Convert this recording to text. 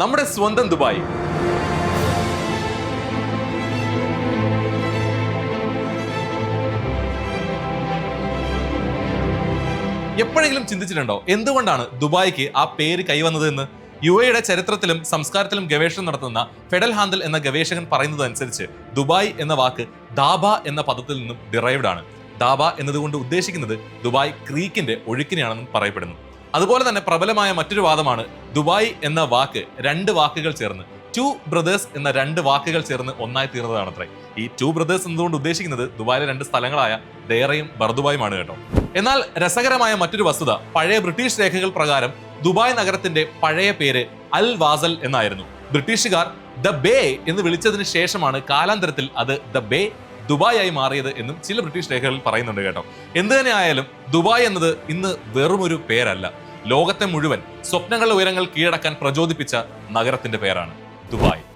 നമ്മുടെ സ്വന്തം ദുബായ്. എപ്പോഴെങ്കിലും ചിന്തിച്ചിട്ടുണ്ടോ? എന്തുകൊണ്ടാണ് ദുബായിക്ക് ആ പേര് കൈവന്നത് എന്ന് യു എയുടെ ചരിത്രത്തിലും സംസ്കാരത്തിലും ഗവേഷണം നടത്തുന്ന ഫെഡൽ ഹാന്തൽ എന്ന ഗവേഷകൻ പറയുന്നത് അനുസരിച്ച് ദുബായ് എന്ന വാക്ക് ദാബ എന്ന പദത്തിൽ നിന്നും ഡിറൈവ്ഡ് ആണ്. ദാബ എന്നതുകൊണ്ട് ഉദ്ദേശിക്കുന്നത് ദുബായ് ക്രീക്കിന്റെ ഒഴുക്കിനെയാണെന്നും പറയപ്പെടുന്നു. അതുപോലെ തന്നെ പ്രബലമായ മറ്റൊരു വാദമാണ് ദുബായ് എന്ന വാക്ക് രണ്ട് വാക്കുകൾ ചേർന്ന് ടു ബ്രദേഴ്സ് എന്ന രണ്ട് വാക്കുകൾ ചേർന്ന് ഒന്നായി തീർന്നതാണത്രേ. ഈ ടു ബ്രദേഴ്സ് എന്നതുകൊണ്ട് ഉദ്ദേശിക്കുന്നത് ദുബായിലെ രണ്ട് സ്ഥലങ്ങളായ ദേറയും ബർദുബായുമാണ് കേട്ടോ. എന്നാൽ രസകരമായ മറ്റൊരു വസ്തുത പഴയ ബ്രിട്ടീഷ് രേഖകൾ പ്രകാരം ദുബായ് നഗരത്തിന്റെ പഴയ പേര് അൽ വാസൽ എന്നായിരുന്നു. ബ്രിട്ടീഷുകാർ ദ ബേ എന്ന് വിളിച്ചതിന് ശേഷമാണ് കാലാന്തരത്തിൽ അത് ദ ബേ ദുബായ് ആയി മാറിയത് എന്നും ചില ബ്രിട്ടീഷ് രേഖകളിൽ പറയുന്നുണ്ട് കേട്ടോ. എന്ത് തന്നെ ആയാലും ദുബായ് എന്നത് ഇന്ന് വെറുമൊരു പേരല്ല. ലോകത്തെ മുഴുവൻ സ്വപ്നങ്ങളുടെ ഉയരങ്ങൾ കീഴടക്കാൻ പ്രചോദിപ്പിച്ച നഗരത്തിന്റെ പേരാണ് ദുബായ്.